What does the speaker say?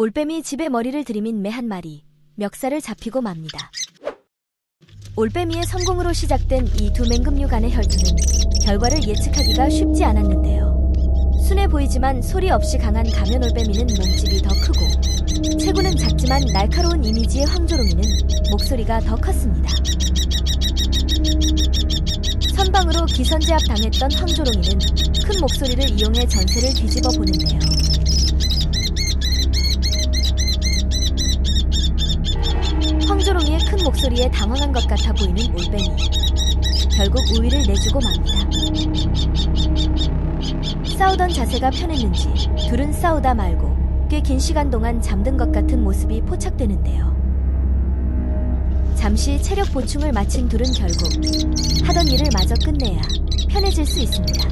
올빼미 집에 머리를 들이민 매 한 마리 멱살을 잡히고 맙니다. 올빼미의 성공으로 시작된 이 두 맹금류 간의 혈투는 결과를 예측하기가 쉽지 않았는데요. 순해 보이지만 소리 없이 강한 가면 올빼미는 몸집이 더 크고 체구는 작지만 날카로운 이미지의 황조롱이는 목소리가 더 컸습니다. 선방으로 기선제압 당했던 황조롱이는 큰 목소리를 이용해 전세를 뒤집어 보는데요. 큰 목소리에 당황한 것 같아 보이는 올빼미. 결국 우위를 내주고 맙니다. 싸우던 자세가 편했는지 둘은 싸우다 말고 꽤 긴 시간 동안 잠든 것 같은 모습이 포착되는데요. 잠시 체력 보충을 마친 둘은 결국 하던 일을 마저 끝내야 편해질 수 있습니다.